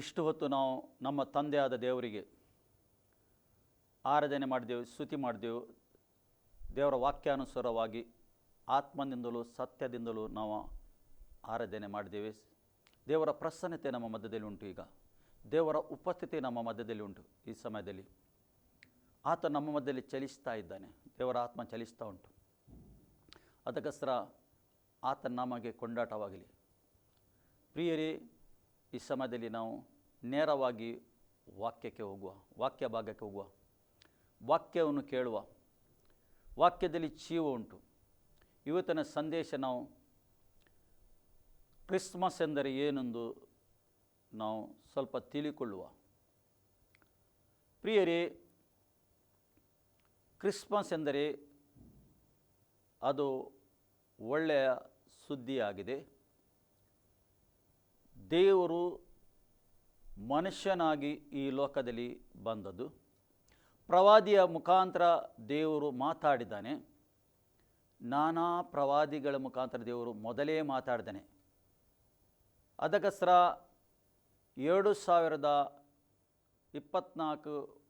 ಇಷ್ಟು ಹೊತ್ತು ನಾವು ನಮ್ಮ ತಂದೆಯಾದ ದೇವರಿಗೆ ಆರಾಧನೆ ಮಾಡಿದೆವು, ಸ್ತುತಿ ಮಾಡಿದೆವು. ದೇವರ ವಾಕ್ಯಾನುಸಾರವಾಗಿ ಆತ್ಮದಿಂದಲೂ ಸತ್ಯದಿಂದಲೂ ನಾವು ಆರಾಧನೆ ಮಾಡಿದ್ದೇವೆ ದೇವರ ಪ್ರಸನ್ನತೆ ನಮ್ಮ ಮಧ್ಯದಲ್ಲಿ ಉಂಟು ಈಗ. ದೇವರ ಉಪಸ್ಥಿತಿ ನಮ್ಮ ಮಧ್ಯದಲ್ಲಿ ಉಂಟು ಈ ಸಮಯದಲ್ಲಿ. ಆತ ನಮ್ಮ ಮಧ್ಯದಲ್ಲಿ ಚಲಿಸ್ತಾ ಇದ್ದಾನೆ. ದೇವರ ಆತ್ಮ ಚಲಿಸ್ತಾ ಉಂಟು. ಅದಕ್ಕೋಸ್ಕರ ಆತ ನಮಗೆ ಕೊಂಡಾಟವಾಗಲಿ. ಪ್ರಿಯರೇ, ಈ ಸಮಯದಲ್ಲಿ ನಾವು ನೇರವಾಗಿ ವಾಕ್ಯಕ್ಕೆ ಹೋಗುವ, ವಾಕ್ಯ ಭಾಗಕ್ಕೆ ಹೋಗುವ. ವಾಕ್ಯವನ್ನು ಕೇಳುವ. ವಾಕ್ಯದಲ್ಲಿ ಜೀವ ಉಂಟು. ಇವತ್ತಿನ ಸಂದೇಶ ನಾವು ಕ್ರಿಸ್ಮಸ್ ಎಂದರೆ ಏನೆಂದು ನಾವು ಸ್ವಲ್ಪ ತಿಳಿಕೊಳ್ಳುವ. ಪ್ರಿಯರೇ, ಕ್ರಿಸ್ಮಸ್ ಎಂದರೆ ಅದು ಒಳ್ಳೆಯ ಸುದ್ದಿಯಾಗಿದೆ. ದೇವರು ಮನುಷ್ಯನಾಗಿ ಈ ಲೋಕದಲ್ಲಿ ಬಂದದ್ದು. ಪ್ರವಾದಿಯ ಮುಖಾಂತರ ದೇವರು ಮಾತಾಡಿದ್ದಾನೆ. ನಾನಾ ಪ್ರವಾದಿಗಳ ಮುಖಾಂತರ ದೇವರು ಮೊದಲೇ ಮಾತಾಡಿದ್ದಾನೆ. ಅದಕ್ಕೋಸ್ಕರ ಎರಡು ಸಾವಿರದ ಇಪ್ಪತ್ತ್ನಾಲ್ಕು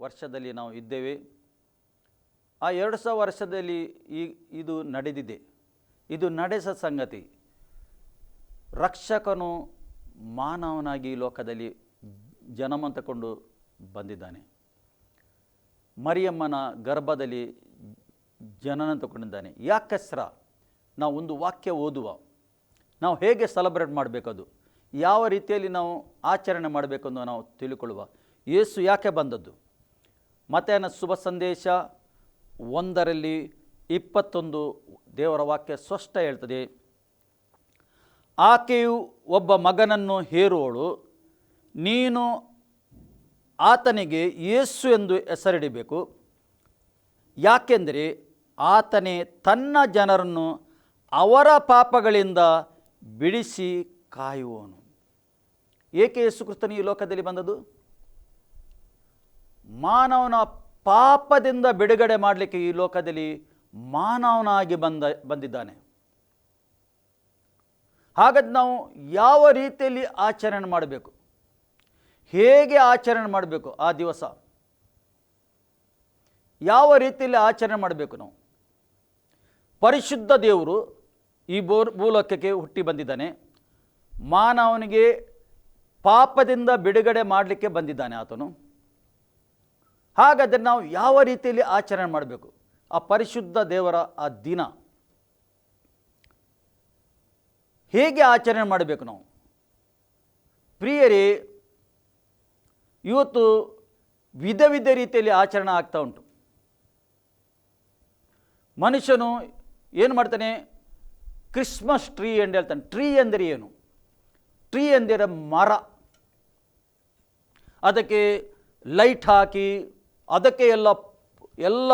ವರ್ಷದಲ್ಲಿ ನಾವು ಇದ್ದೇವೆ. ಆ ಎರಡು ಸಾವಿರ ವರ್ಷದಲ್ಲಿ ಈ, ಇದು ನಡೆದಿದೆ. ಇದು ನಡೆಸ ಸಂಗತಿ. ರಕ್ಷಕನು ಮಾನವನಾಗಿ ಈ ಲೋಕದಲ್ಲಿ ಜನಮ ತಗೊಂಡು ಬಂದಿದ್ದಾನೆ. ಮರಿಯಮ್ಮನ ಗರ್ಭದಲ್ಲಿ ಜನನ ತಗೊಂಡಿದ್ದಾನೆ. ಯಾಕಸ್ರ ನಾವು ಒಂದು ವಾಕ್ಯ ಓದುವ. ನಾವು ಹೇಗೆ ಸೆಲೆಬ್ರೇಟ್ ಮಾಡಬೇಕದು? ಯಾವ ರೀತಿಯಲ್ಲಿ ನಾವು ಆಚರಣೆ ಮಾಡಬೇಕೆಂದು ನಾವು ತಿಳಿಕೊಳ್ಳುವ. ಯೇಸು ಯಾಕೆ ಬಂದದ್ದು? ಮತೇನ ಶುಭ ಸಂದೇಶ ಒಂದರಲ್ಲಿ ಇಪ್ಪತ್ತೊಂದು ದೇವರ ವಾಕ್ಯ ಸ್ಪಷ್ಟ ಹೇಳ್ತದೆ. ಆಕೆಯು ಒಬ್ಬ ಮಗನನ್ನು ಹೇರುವಳು ನೀನು ಆತನಿಗೆ ಯೇಸು ಎಂದು ಹೆಸರಿಡಬೇಕು. ಯಾಕೆಂದರೆ ಆತನೇ ತನ್ನ ಜನರನ್ನು ಅವರ ಪಾಪಗಳಿಂದ ಬಿಡಿಸಿ ಕಾಯುವನು. ಏಕೆ ಯೇಸು ಕೃತನು ಈ ಲೋಕದಲ್ಲಿ ಬಂದದ್ದು? ಮಾನವನ ಪಾಪದಿಂದ ಬಿಡುಗಡೆ ಮಾಡಲಿಕ್ಕೆ ಈ ಲೋಕದಲ್ಲಿ ಮಾನವನಾಗಿ ಬಂದ, ಬಂದಿದ್ದಾನೆ. ಹಾಗಾದ್ರೆ ನಾವು ಯಾವ ರೀತಿಯಲ್ಲಿ ಆಚರಣೆ ಮಾಡಬೇಕು? ಹೇಗೆ ಆಚರಣೆ ಮಾಡಬೇಕು ಆ ದಿವಸ? ಯಾವ ರೀತಿಯಲ್ಲಿ ಆಚರಣೆ ಮಾಡಬೇಕು ನಾವು? ಪರಿಶುದ್ಧ ದೇವರು ಈ ಬೋರ್, ಭೂಲೋಕಕ್ಕೆ ಹುಟ್ಟಿ ಬಂದಿದ್ದಾನೆ. ಮಾನವನಿಗೆ ಪಾಪದಿಂದ ಬಿಡುಗಡೆ ಮಾಡಲಿಕ್ಕೆ ಬಂದಿದ್ದಾನೆ ಆತನು. ಹಾಗಾದರೆ ನಾವು ಯಾವ ರೀತಿಯಲ್ಲಿ ಆಚರಣೆ ಮಾಡಬೇಕು? ಆ ಪರಿಶುದ್ಧ ದೇವರ ಆ ದಿನ. ಹೇಗೆ ಆಚರಣೆ ಮಾಡಬೇಕು ನಾವು? ಪ್ರಿಯರೇ, ಇವತ್ತು ವಿಧ ವಿಧ ರೀತಿಯಲ್ಲಿ ಆಚರಣೆ ಆಗ್ತಾ ಉಂಟು. ಮನುಷ್ಯನು ಏನು ಮಾಡ್ತಾನೆ? ಕ್ರಿಸ್ಮಸ್ ಟ್ರೀ ಎಂದು ಹೇಳ್ತಾನೆ. ಟ್ರೀ ಎಂದರೆ ಏನು? ಟ್ರೀ ಎಂದರೆ ಮರ. ಅದಕ್ಕೆ ಲೈಟ್ ಹಾಕಿ, ಅದಕ್ಕೆ ಎಲ್ಲ ಎಲ್ಲ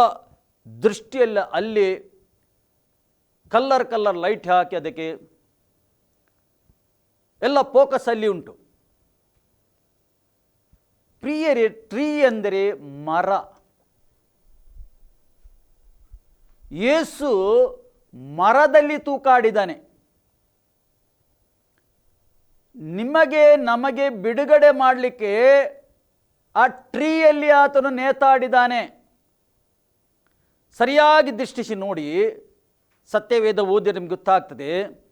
ದೃಷ್ಟಿಯಲ್ಲಿ ಅಲ್ಲಿ ಕಲ್ಲರ್ ಕಲ್ಲರ್ ಲೈಟ್ ಹಾಕಿ ಅದಕ್ಕೆ ಎಲ್ಲ ಫೋಕಸ್ ಅಲ್ಲಿ ಉಂಟು. ಪ್ರಿಯರೇ ಟ್ರೀ ಎಂದರೆ ಮರ. ಯೇಸು ಮರದಲ್ಲಿ ತೂಕಾಡಿದ್ದಾನೆ ನಿಮಗೆ, ನಮಗೆ ಬಿಡುಗಡೆ ಮಾಡಲಿಕ್ಕೆ ಆ ಟ್ರೀಯಲ್ಲಿ ಆತನು ನೇತಾಡಿದ್ದಾನೆ. ಸರಿಯಾಗಿ ದೃಷ್ಟಿಸಿ ನೋಡಿ, ಸತ್ಯವೇದ ಓದಿ ನಿಮ್ಗೆ ಗೊತ್ತಾಗ್ತದೆ.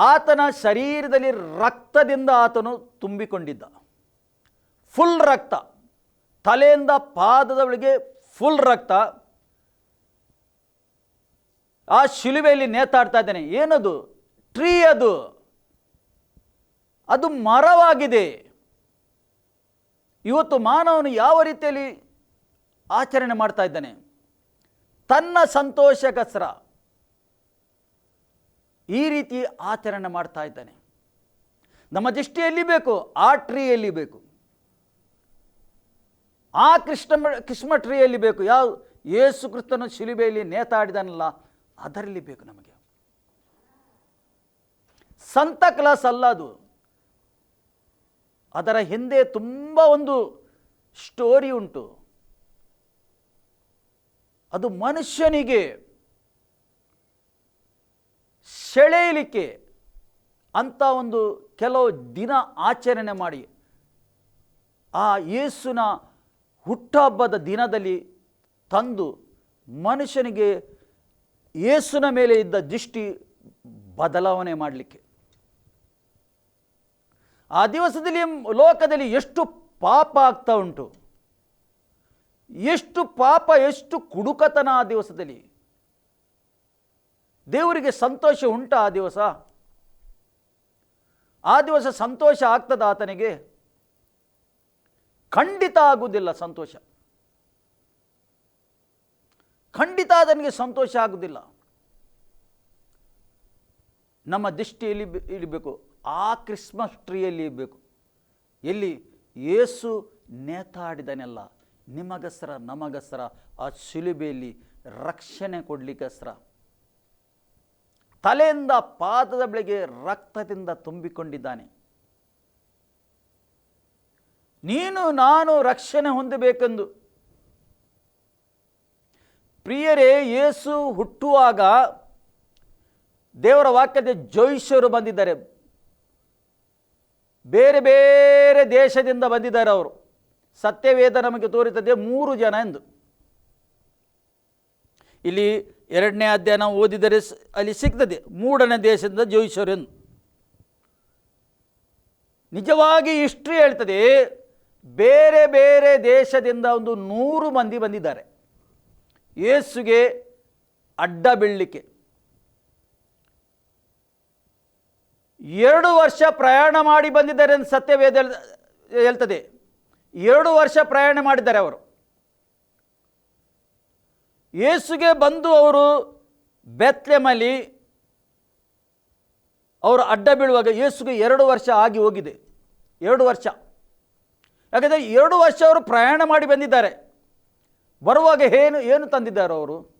ಆತನ ಶರೀರದಲ್ಲಿ ರಕ್ತದಿಂದ ಆತನು ತುಂಬಿಕೊಂಡಿದ್ದ. ಫುಲ್ ರಕ್ತ. ತಲೆಯಿಂದ ಪಾದದವಳಿಗೆ ಫುಲ್ ರಕ್ತ. ಆ ಶಿಲುಬೆಯಲ್ಲಿ ನೇತಾಡ್ತಾ ಇದ್ದಾನೆ. ಏನದು? ಟ್ರೀ ಅದು. ಅದು ಮರವಾಗಿದೆ. ಇವತ್ತು ಮಾನವನು ಯಾವ ರೀತಿಯಲ್ಲಿ ಆಚರಣೆ ಮಾಡ್ತಾ ಇದ್ದಾನೆ? ತನ್ನ ಸಂತೋಷಕಸ್ರ ಈ ರೀತಿ ಆಚರಣೆ ಮಾಡ್ತಾ ಇದ್ದಾನೆ. ನಮ್ಮ ದೃಷ್ಟಿ ಎಲ್ಲಿ ಬೇಕು? ಆ ಟ್ರೀಯಲ್ಲಿ ಬೇಕು? ಆ ಕೃಷ್ಣ ಕೃಷ್ಣ ಟ್ರೀಯಲ್ಲಿ ಬೇಕು? ಯಾವ ಯೇಸು ಕ್ರಿಸ್ತನ ಶಿಲುಬೆಯಲ್ಲಿ ನೇತಾಡಿದನಲ್ಲ, ಅದರಲ್ಲಿ ಬೇಕು ನಮಗೆ. ಸಂತ ಕ್ಲಾಸ್ ಅಲ್ಲ ಅದು. ಅದರ ಹಿಂದೆ ತುಂಬ ಒಂದು ಸ್ಟೋರಿ ಉಂಟು. ಅದು ಮನುಷ್ಯನಿಗೆ ಸೆಳೆಯಲಿಕ್ಕೆ ಅಂಥ ಒಂದು ಕೆಲವು ದಿನ ಆಚರಣೆ ಮಾಡಿ ಆ ಯೇಸುನ ಹುಟ್ಟಹಬ್ಬದ ದಿನದಲ್ಲಿ ತಂದು ಮನುಷ್ಯನಿಗೆ ಯೇಸುನ ಮೇಲೆ ಇದ್ದ ದೃಷ್ಟಿ ಬದಲಾವಣೆ ಮಾಡಲಿಕ್ಕೆ. ಆ ದಿವಸದಲ್ಲಿ ಲೋಕದಲ್ಲಿ ಎಷ್ಟು ಪಾಪ ಆಗ್ತಾ ಉಂಟು. ಎಷ್ಟು ಪಾಪ, ಎಷ್ಟು ಕುಡುಕತನ ಆ ದಿವಸದಲ್ಲಿ. ದೇವರಿಗೆ ಸಂತೋಷ ಉಂಟ ಆ ದಿವಸ? ಆ ದಿವಸ ಸಂತೋಷ ಆಗ್ತದ ಆತನಿಗೆ? ಖಂಡಿತ ಆಗುವುದಿಲ್ಲ ಸಂತೋಷ. ಖಂಡಿತ ಅದನಿಗೆ ಸಂತೋಷ ಆಗುವುದಿಲ್ಲ ನಮ್ಮ ದೃಷ್ಟಿಯಲ್ಲಿ ಇರಬೇಕು ಆ ಕ್ರಿಸ್ಮಸ್ ಟ್ರೀಯಲ್ಲಿ ಇರಬೇಕು. ಎಲ್ಲಿ ಏಸು ನೇತಾಡಿದನೆಲ್ಲ, ನಿಮಗಸ್ರ ನಮಗಸ್ರ, ಆ ಶಿಲುಬೆಯಲ್ಲಿ ರಕ್ಷಣೆ ಕೊಡಲಿಕ್ಕೋಸ್ಕರ ತಲೆಯಿಂದ ಪಾದದ ಬೆಳೆಗೆ ರಕ್ತದಿಂದ ತುಂಬಿಕೊಂಡಿದ್ದಾನೆ. ನೀನು ನಾನು ರಕ್ಷಣೆ ಹೊಂದಬೇಕೆಂದು. ಪ್ರಿಯರೇ, ಯೇಸು ಹುಟ್ಟುವಾಗ ದೇವರ ವಾಕ್ಯದ ಜೋಯಿಷರು ಬಂದಿದ್ದಾರೆ. ಬೇರೆ ಬೇರೆ ದೇಶದಿಂದ ಬಂದಿದ್ದಾರೆ ಅವರು. ಸತ್ಯವೇದ ನಮಗೆ ತೋರಿತದೆ ಮೂರು ಜನ ಎಂದು. ಇಲ್ಲಿ ಎರಡನೇ ಅಧ್ಯಯನ ಓದಿದರೆ ಅಲ್ಲಿ ಸಿಗ್ತದೆ. ಮೂಡನೇ ದೇಶದಿಂದ ಜೋಯಿಸೋರೆಂದು ನಿಜವಾಗಿ ಹಿಸ್ಟ್ರಿ ಹೇಳ್ತದೆ, ಬೇರೆ ಬೇರೆ ದೇಶದಿಂದ ಒಂದು ನೂರು ಮಂದಿ ಬಂದಿದ್ದಾರೆ. ಯೇಸುಗೆ ಅಡ್ಡ ಬೀಳಲಿಕ್ಕೆ. ಎರಡು ವರ್ಷ ಪ್ರಯಾಣ ಮಾಡಿ ಬಂದಿದ್ದಾರೆ ಅಂತ ಸತ್ಯವೇದ ಹೇಳ್ತದೆ. ಎರಡು ವರ್ಷ ಪ್ರಯಾಣ ಮಾಡಿದ್ದಾರೆ ಅವರು. ಯೇಸುಗೆ ಬಂದು ಅವರು ಬೆತ್ಲೆಮಲ್ಲಿ ಅವರು ಅಡ್ಡ ಬೀಳುವಾಗ ಯೇಸುಗೆ ಎರಡು ವರ್ಷ ಆಗಿ ಹೋಗಿದೆ. ಎರಡು ವರ್ಷ. ಯಾಕಂದರೆ ಎರಡು ವರ್ಷ ಅವರು ಪ್ರಯಾಣ ಮಾಡಿ ಬಂದಿದ್ದಾರೆ. ಬರುವಾಗ ಏನು ಏನು ತಂದಿದ್ದಾರೆ ಅವರು?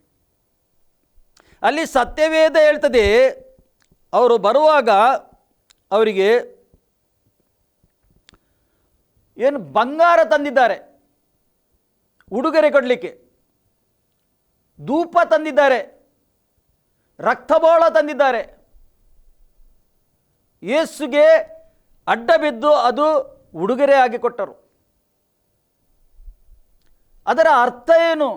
ಅಲ್ಲಿ ಸತ್ಯವೇದ ಹೇಳ್ತದೆ. ಅವರು ಬರುವಾಗ ಅವರಿಗೆ ಏನು ಬಂಗಾರ ತಂದಿದ್ದಾರೆ. ಉಡುಗೊರೆ ಕೊಡಲಿಕ್ಕೆ. ಧೂಪ ತಂದಿದ್ದಾರೆ, ರಕ್ತಬೋಳ ತಂದಿದ್ದಾರೆ. ಯೇಸುಗೆ ಅಡ್ಡ ಬಿದ್ದು ಅದು ಉಡುಗೊರೆ ಆಗಿ ಕೊಟ್ಟರು. ಅದರ ಅರ್ಥ ಏನು?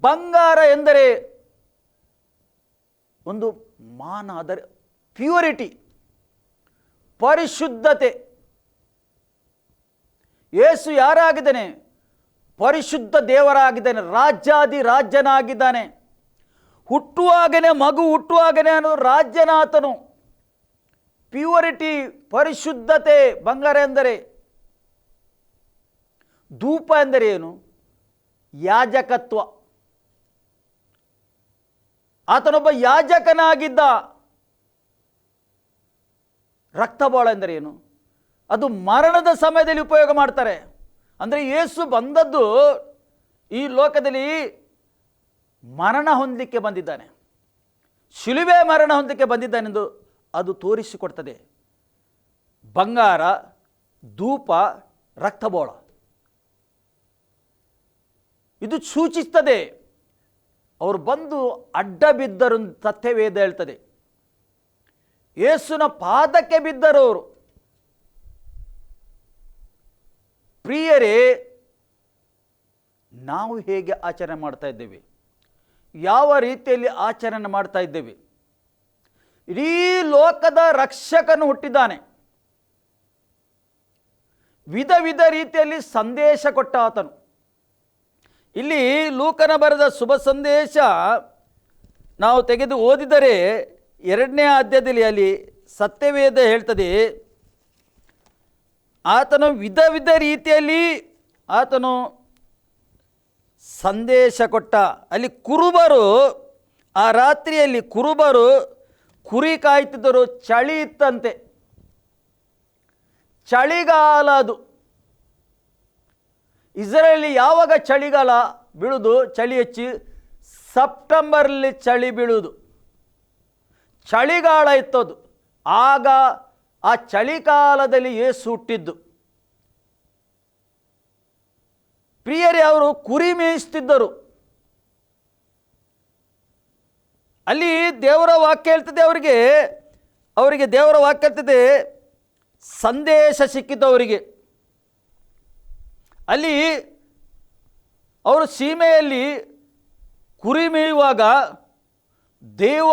ಬಂಗಾರ ಎಂದರೆ ಒಂದು ಮಾನ, ಅದರ ಪ್ಯೂರಿಟಿ, ಪರಿಶುದ್ಧತೆ. ಯೇಸು ಯಾರಾಗಿದ್ದಾನೆ? ಪರಿಶುದ್ಧ ದೇವರಾಗಿದ್ದಾನೆ, ರಾಜ್ಯಾದಿ ರಾಜ್ಯನಾಗಿದ್ದಾನೆ. ಹುಟ್ಟುವಾಗನೇ ಮಗು, ಹುಟ್ಟುವಾಗನೇ ಅನ್ನೋದು ರಾಜ್ಯನಾಥನು. ಪ್ಯೂರಿಟಿ, ಪರಿಶುದ್ಧತೆ, ಬಂಗಾರ ಎಂದರೆ ಧೂಪ ಎಂದರೆ ಏನು? ಯಾಜಕತ್ವ. ಆತನೊಬ್ಬ ಯಾಜಕನಾಗಿದ್ದ ರಕ್ತಬೋಳ ಎಂದರೆ ಏನು? ಅದು ಮರಣದ ಸಮಯದಲ್ಲಿ ಉಪಯೋಗ ಮಾಡ್ತಾರೆ. ಅಂದರೆ ಯೇಸು ಬಂದದ್ದು ಈ ಲೋಕದಲ್ಲಿ ಮರಣ ಹೊಂದಲಿಕ್ಕೆ ಬಂದಿದ್ದಾನೆ. ಶಿಲುಬೆ ಮರಣ ಹೊಂದಲಿಕ್ಕೆ ಬಂದಿದ್ದಾನೆಂದು ಅದು ತೋರಿಸಿಕೊಡ್ತದೆ. ಬಂಗಾರ, ಧೂಪ, ರಕ್ತಬೋಳ. ಇದು ಸೂಚಿಸ್ತದೆ. ಅವರು ಬಂದು ಅಡ್ಡ ಬಿದ್ದರು ತಥ್ಯವೇದ ಹೇಳ್ತದೆ. ಯೇಸುನ ಪಾದಕ್ಕೆ ಬಿದ್ದರು ಅವರು. ಪ್ರಿಯರೇ, ನಾವು ಹೇಗೆ ಆಚರಣೆ ಮಾಡ್ತಾ ಇದ್ದೇವೆ? ಯಾವ ರೀತಿಯಲ್ಲಿ ಆಚರಣೆ ಮಾಡ್ತಾ ಇದ್ದೇವೆ? ಇಡೀ ಲೋಕದ ರಕ್ಷಕನು ಹುಟ್ಟಿದ್ದಾನೆ. ವಿಧ ವಿಧ ರೀತಿಯಲ್ಲಿ ಸಂದೇಶ ಕೊಟ್ಟ ಆತನು. ಇಲ್ಲಿ ಲೂಕನ ಬರೆದ ಶುಭ ಸಂದೇಶ ನಾವು ತೆಗೆದು ಓದಿದರೆ ಎರಡನೇ ಆದ್ಯದಲ್ಲಿ ಅಲ್ಲಿ ಸತ್ಯವೇದ ಹೇಳ್ತದೆ ಆತನು ವಿಧ ವಿಧ ರೀತಿಯಲ್ಲಿ ಆತನು ಸಂದೇಶ ಕೊಟ್ಟ. ಅಲ್ಲಿ ಕುರುಬರು, ಆ ರಾತ್ರಿಯಲ್ಲಿ ಕುರುಬರು ಕುರಿ ಕಾಯ್ತಿದ್ದರು, ಚಳಿ ಇತ್ತಂತೆ. ಚಳಿಗಾಲ ಅದು. ಇಸ್ರೇಲಿ ಯಾವಾಗ ಚಳಿಗಾಲ ಬೀಳುವುದು ಚಳಿ ಹೆಚ್ಚಿ ಸೆಪ್ಟೆಂಬರಲ್ಲಿ ಚಳಿ ಬೀಳುವುದು ಚಳಿಗಾಲ ಇತ್ತದು. ಆಗ ಆ ಚಳಿಕಾಲದಲ್ಲಿ ಏಸು ಹುಟ್ಟಿದ್ದು. ಪ್ರಿಯರೇ, ಅವರು ಕುರಿ ಮೇಯಿಸ್ತಿದ್ದರು. ಅಲ್ಲಿ ದೇವರ ವಾಕ್ಯ ಹೇಳ್ತದೆ ಅವರಿಗೆ ಅವರಿಗೆ ದೇವರ ವಾಕ್ಯ ಹೇಳ್ತದೆ, ಸಂದೇಶ ಸಿಕ್ಕಿದ್ದವರಿಗೆ ಅಲ್ಲಿ ಅವರು ಸೀಮೆಯಲ್ಲಿ ಕುರಿ ಮೇಯುವಾಗ ದೇವ,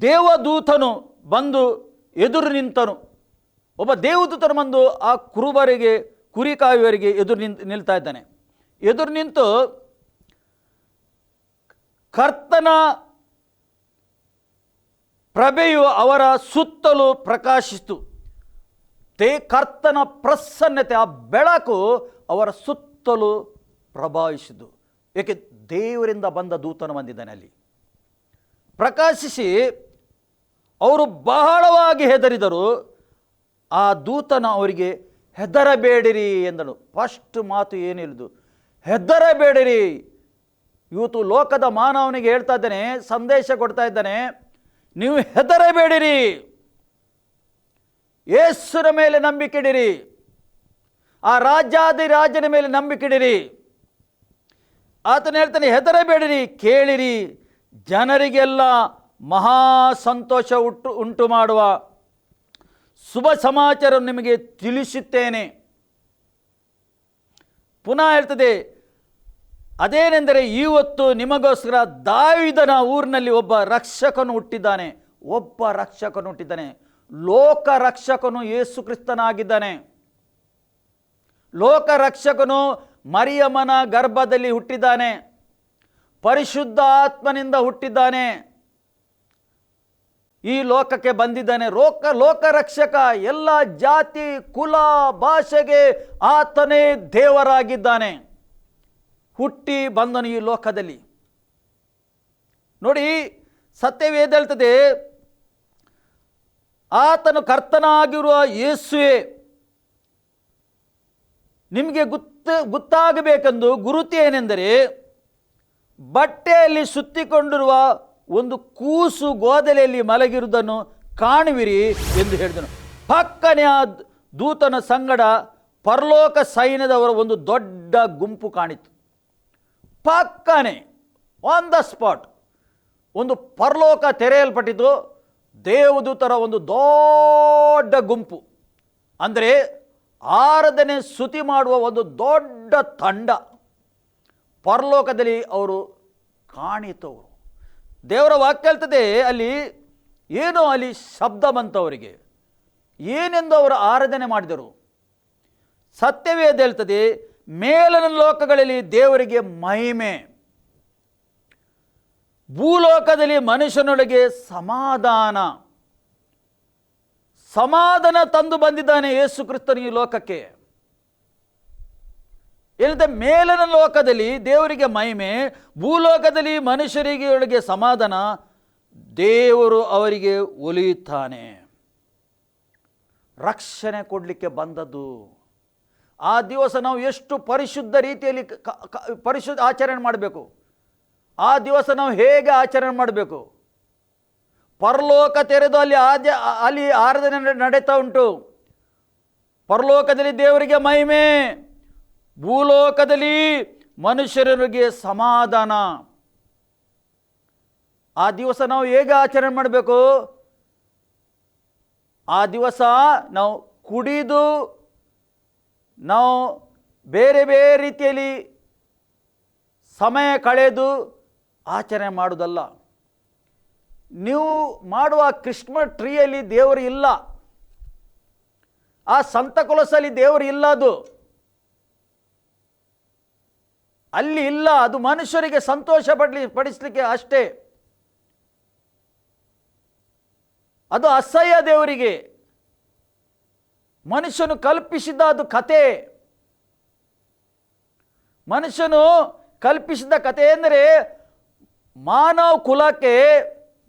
ದೇವದೂತನು ಬಂದು ಎದುರು ನಿಂತನು. ಒಬ್ಬ ದೇವದೂತನು ಬಂದು ಆ ಕುರುಬರಿಗೆ, ಕುರಿ ಕಾಯುವರಿಗೆ ಎದುರು ನಿಂತು, ನಿಲ್ತಾ ಇದ್ದಾನೆ. ಎದುರು ನಿಂತು ಕರ್ತನ ಪ್ರಭೆಯು ಅವರ ಸುತ್ತಲೂ ಪ್ರಕಾಶಿಸಿತು. ತೇ ಕರ್ತನ ಪ್ರಸನ್ನತೆ, ಆ ಬೆಳಕು ಅವರ ಸುತ್ತಲೂ ಪ್ರಭಾವಿಸಿತು. ಏಕೆ ದೇವರಿಂದ ಬಂದ ದೂತನು ಬಂದಿದ್ದಾನೆ ಅಲ್ಲಿ. ಪ್ರಕಾಶಿಸಿ ಅವರು ಬಹಳವಾಗಿ ಹೆದರಿದರು. ಆ ದೂತನ ಅವರಿಗೆ, ಹೆದರಬೇಡಿರಿ ಎಂದನು. ಫಸ್ಟ್ ಮಾತು ಏನಿಲ್ಲದು ಹೆದರಬೇಡಿರಿ. ಇವತ್ತು ಲೋಕದ ಮಾನವನಿಗೆ ಹೇಳ್ತಾ ಇದ್ದಾನೆ, ಸಂದೇಶ ಕೊಡ್ತಾ ಇದ್ದಾನೆ. ನೀವು ಹೆದರಬೇಡಿರಿ. ಯೇಸುರ ಮೇಲೆ ನಂಬಿಕೆಡಿರಿ ಆ ರಾಜಾದಿ ರಾಜನ ಮೇಲೆ ನಂಬಿಕೆಡಿರಿ ಆತನು ಹೇಳ್ತಾನೆ, ಹೆದರಬೇಡಿರಿ, ಕೇಳಿರಿ. ಜನರಿಗೆಲ್ಲ ಮಹಾ ಸಂತೋಷ ಉಂಟು ಉಂಟು ಮಾಡುವ ಶುಭ ಸಮಾಚಾರ ನಿಮಗೆ ತಿಳಿಸುತ್ತೇನೆ. ಪುನಃ ಹೇಳ್ತದೆ, ಅದೇನೆಂದರೆ ಇವತ್ತು ನಿಮಗೋಸ್ಕರ ದಾವಿದನ ಊರಿನಲ್ಲಿ ಒಬ್ಬ ರಕ್ಷಕನು ಹುಟ್ಟಿದ್ದಾನೆ. ಒಬ್ಬ ರಕ್ಷಕನು ಹುಟ್ಟಿದ್ದಾನೆ. ಲೋಕ ರಕ್ಷಕನು ಯೇಸು ಕ್ರಿಸ್ತನಾಗಿದ್ದಾನೆ ಲೋಕ ರಕ್ಷಕನು ಮರಿಯಮ್ಮನ ಗರ್ಭದಲ್ಲಿ ಹುಟ್ಟಿದ್ದಾನೆ. ಪರಿಶುದ್ಧ ಆತ್ಮನಿಂದ ಹುಟ್ಟಿದ್ದಾನೆ. ಈ ಲೋಕಕ್ಕೆ ಬಂದಿದ್ದಾನೆ ಲೋಕ ರಕ್ಷಕ ಎಲ್ಲ ಜಾತಿ, ಕುಲ, ಭಾಷೆಗೆ ಆತನೇ ದೇವರಾಗಿದ್ದಾನೆ. ಹುಟ್ಟಿ ಬಂದನು ಈ ಲೋಕದಲ್ಲಿ. ನೋಡಿ ಸತ್ಯವೇದ ಹೇಳ್ತದೆ ಆತನು ಕರ್ತನಾಗಿರುವ ಯೇಸುವೆ, ನಿಮಗೆ ಗುತ್ತ, ಗೊತ್ತಾಗಬೇಕೆಂದು ಗುರುತು ಏನೆಂದರೆ ಬಟ್ಟೆಯಲ್ಲಿ ಸುತ್ತಿಕೊಂಡಿರುವ ಒಂದು ಕೂಸು ಗೋದಲೆಯಲ್ಲಿ ಮಲಗಿರುವುದನ್ನು ಕಾಣುವಿರಿ ಎಂದು ಹೇಳಿದನು. ಪಕ್ಕನೆ ಆ ದೂತನ ಸಂಗಡ ಪರಲೋಕ ಸೈನ್ಯದವರ ಒಂದು ದೊಡ್ಡ ಗುಂಪು ಕಾಣಿತು ಪಕ್ಕನೆ ಆನ್ ದ ಸ್ಪಾಟ್ ಒಂದು ಪರಲೋಕ ತೆರೆಯಲ್ಪಟ್ಟಿತು ದೇವದೂತರ ಒಂದು ದೊಡ್ಡ ಗುಂಪು. ಅಂದರೆ ಆರಾಧನೆ ಸ್ತುತಿ ಮಾಡುವ ಒಂದು ದೊಡ್ಡ ತಂಡ. ಪರಲೋಕದಲ್ಲಿ ಅವರು ಕಾಣಿತವರು. ದೇವರ ವಾಕ್ಯ ಹೇಳ್ತದೆ, ಅಲ್ಲಿ ಏನೋ ಅಲ್ಲಿ ಶಬ್ದ ಬಂತವರಿಗೆ ಏನೆಂದು ಅವರು ಆರಾಧನೆ ಮಾಡಿದರು. ಸತ್ಯವೇದ ಹೇಳ್ತದೆ, ಮೇಲನ ಲೋಕಗಳಲ್ಲಿ ದೇವರಿಗೆ ಮಹಿಮೆ. ಭೂಲೋಕದಲ್ಲಿ ಮನುಷ್ಯನೊಳಗೆ ಸಮಾಧಾನ. ಸಮಾಧಾನ ತಂದು ಬಂದಿದ್ದಾನೆ ಯೇಸು ಕ್ರಿಸ್ತನು ಈ ಲೋಕಕ್ಕೆ. ಹೇಳಿದ ಮೇಲಿನ ಲೋಕದಲ್ಲಿ ದೇವರಿಗೆ ಮಹಿಮೆ, ಭೂಲೋಕದಲ್ಲಿ ಮನುಷ್ಯರಿಗೆ ಒಳಗೆ ಸಮಾಧಾನ, ದೇವರು ಅವರಿಗೆ ಒಲಿಯುತ್ತಾನೆ. ರಕ್ಷಣೆ ಕೊಡಲಿಕ್ಕೆ ಬಂದದ್ದು. ಆ ದಿವಸ ನಾವು ಎಷ್ಟು ಪರಿಶುದ್ಧ ರೀತಿಯಲ್ಲಿ ಪರಿಶುದ್ಧ ಆಚರಣೆ ಮಾಡಬೇಕು. ಆ ದಿವಸ ನಾವು ಹೇಗೆ ಆಚರಣೆ ಮಾಡಬೇಕು? ಪರಲೋಕ ತೆರೆದು ಅಲ್ಲಿ ಆದ್ಯ, ಅಲ್ಲಿ ಆರಾಧನೆ ನಡೆ- ನಡೀತಾ ಉಂಟು. ಪರಲೋಕದಲ್ಲಿ ದೇವರಿಗೆ ಮಹಿಮೆ. ಭೂಲೋಕದಲ್ಲಿ ಮನುಷ್ಯರಿಗೆ ಸಮಾಧಾನ. ಆ ದಿವಸ ನಾವು ಹೇಗೆ ಆಚರಣೆ ಮಾಡಬೇಕು? ಆ ದಿವಸ ನಾವು ಕುಡಿದು ನಾವು ಬೇರೆ ಬೇರೆ ರೀತಿಯಲ್ಲಿ ಸಮಯ ಕಳೆದು ಆಚರಣೆ ಮಾಡುವುದಲ್ಲ. ನೀವು ಮಾಡುವ ಕ್ರಿಸ್ಮಸ್ ಟ್ರೀಯಲ್ಲಿ ದೇವರು ಇಲ್ಲ. ಆ ಸಂತ ಕೊಲಸಲ್ಲಿ ದೇವರು ಇಲ್ಲ ಅದು. ಅಲ್ಲಿ ಇಲ್ಲ, ಅದು ಮನುಷ್ಯರಿಗೆ ಸಂತೋಷ ಪಡಲಿ, ಪಡಿಸಲಿಕ್ಕೆ ಅಷ್ಟೇ. ಅದು ಅಸಹ್ಯ ದೇವರಿಗೆ. ಮನುಷ್ಯನು ಕಲ್ಪಿಸಿದ ಅದು ಕತೆ ಮನುಷ್ಯನು ಕಲ್ಪಿಸಿದ ಕತೆ ಅಂದರೆ ಮಾನವ ಕುಲಕ್ಕೆ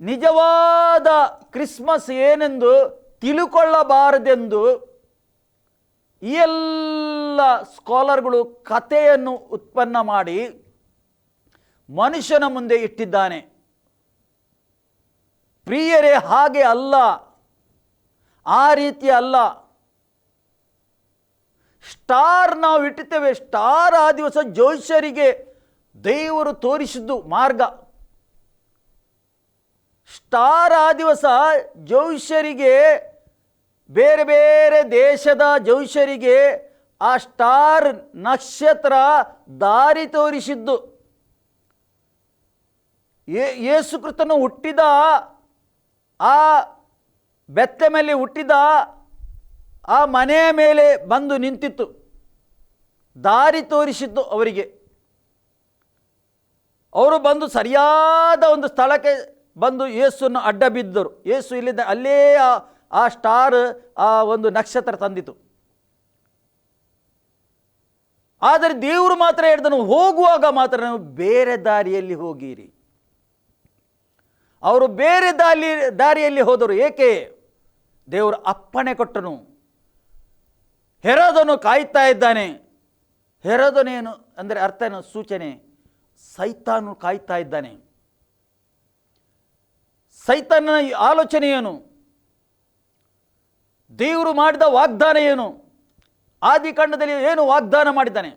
ನಿಜವಾದ ಕ್ರಿಸ್ಮಸ್ ಏನೆಂದು ತಿಳುಕೊಳ್ಳಬಾರದೆಂದು ಈ ಎಲ್ಲ ಸ್ಕಾಲರ್ಗಳು ಕಥೆಯನ್ನು ಉತ್ಪನ್ನ ಮಾಡಿ ಮನುಷ್ಯನ ಮುಂದೆ ಇಟ್ಟಿದ್ದಾನೆ. ಪ್ರಿಯರೇ ಹಾಗೆ ಅಲ್ಲ. ಆ ರೀತಿ ಅಲ್ಲ. ಸ್ಟಾರ್ ನಾವು ಇಟ್ಟಿದ್ದೇವೆ. ಸ್ಟಾರ್ ಆ ದಿವಸ ಜ್ಯೋತಿಷ್ಯರಿಗೆ ದೇವರು ತೋರಿಸಿದ್ದು ಮಾರ್ಗ. ಸ್ಟಾರ್ ಆ ದಿವಸ ಜೌಷ್ಯರಿಗೆ ಬೇರೆ ಬೇರೆ ದೇಶದ ಜೌಷರಿಗೆ ಆ ಸ್ಟಾರ್ ನಕ್ಷತ್ರ ದಾರಿ ತೋರಿಸಿದ್ದು. ಯೇಸುಕೃತನು ಹುಟ್ಟಿದ, ಆ ಬೆತ್ತ ಮೇಲೆ ಹುಟ್ಟಿದ, ಆ ಮನೆಯ ಮೇಲೆ ಬಂದು ನಿಂತಿತ್ತು. ದಾರಿ ತೋರಿಸಿದ್ದು ಅವರಿಗೆ. ಅವರು ಬಂದು ಸರಿಯಾದ ಒಂದು ಸ್ಥಳಕ್ಕೆ ಬಂದು ಯೇಸುವನ್ನು ಅಡ್ಡ ಬಿದ್ದರು. ಯೇಸು ಇಲ್ಲಿದ್ದ ಅಲ್ಲೇ ಆ- ಸ್ಟಾರ್, ಆ ಒಂದು ನಕ್ಷತ್ರ ತಂದಿತು. ಆದರೆ ದೇವರು ಮಾತ್ರ ಹೇಳಿದನು, ಹೋಗುವಾಗ ಮಾತ್ರ ನೀವು ಬೇರೆ ದಾರಿಯಲ್ಲಿ ಹೋಗಿರಿ. ಅವರು ಬೇರೆ ದಾರಿ ದಾರಿಯಲ್ಲಿ ಹೋದರು, ಏಕೆ? ದೇವರು ಅಪ್ಪಣೆ ಕೊಟ್ಟನು. ಹೆರೋದನು ಕಾಯ್ತಾ ಇದ್ದಾನೆ. ಹೆರೋದನೇನು ಅಂದರೆ ಅರ್ಥ ಏನು? ಸೂಚನೆ. ಸೈತಾನು ಕಾಯ್ತಾ ಇದ್ದಾನೆ. ಸೈತಾನನ ಆಲೋಚನೆ ಏನು? ದೇವರು ಮಾಡಿದ ವಾಗ್ದಾನ ಏನು? ಆದಿಕಾಂಡದಲ್ಲಿ ಏನು ವಾಗ್ದಾನ ಮಾಡಿದ್ದಾನೆ?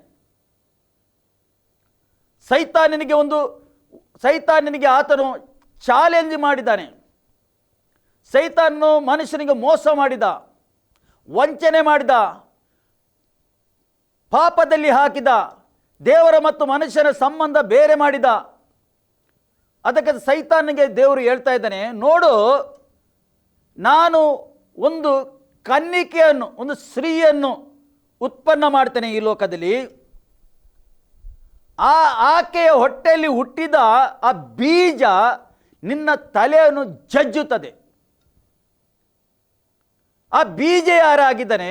ಸೈತಾನನಿಗೆ ಒಂದು, ಸೈತಾನನಿಗೆ ಆತನು ಚಾಲೆಂಜ್ ಮಾಡಿದ್ದಾನೆ. ಸೈತಾನನು ಮನುಷ್ಯನಿಗೆ ಮೋಸ ಮಾಡಿದ, ವಂಚನೆ ಮಾಡಿದ, ಪಾಪದಲ್ಲಿ ಹಾಕಿದ, ದೇವರ ಮತ್ತು ಮನುಷ್ಯನ ಸಂಬಂಧ ಬೇರೆ ಮಾಡಿದ. ಅದಕ್ಕೆ ಸೈತಾನಿಗೆ ದೇವರು ಹೇಳ್ತಾ ಇದ್ದಾನೆ, ನೋಡು, ನಾನು ಒಂದು ಕನ್ನಿಕೆಯನ್ನು, ಒಂದು ಸ್ತ್ರೀಯನ್ನು ಉತ್ಪನ್ನ ಮಾಡ್ತಾನೆ ಈ ಲೋಕದಲ್ಲಿ. ಆ ಆಕೆಯ ಹೊಟ್ಟೆಯಲ್ಲಿ ಹುಟ್ಟಿದ ಆ ಬೀಜ ನಿನ್ನ ತಲೆಯನ್ನು ಜಜ್ಜುತ್ತದೆ. ಆ ಬೀಜ ಯಾರಾಗಿದ್ದಾನೆ?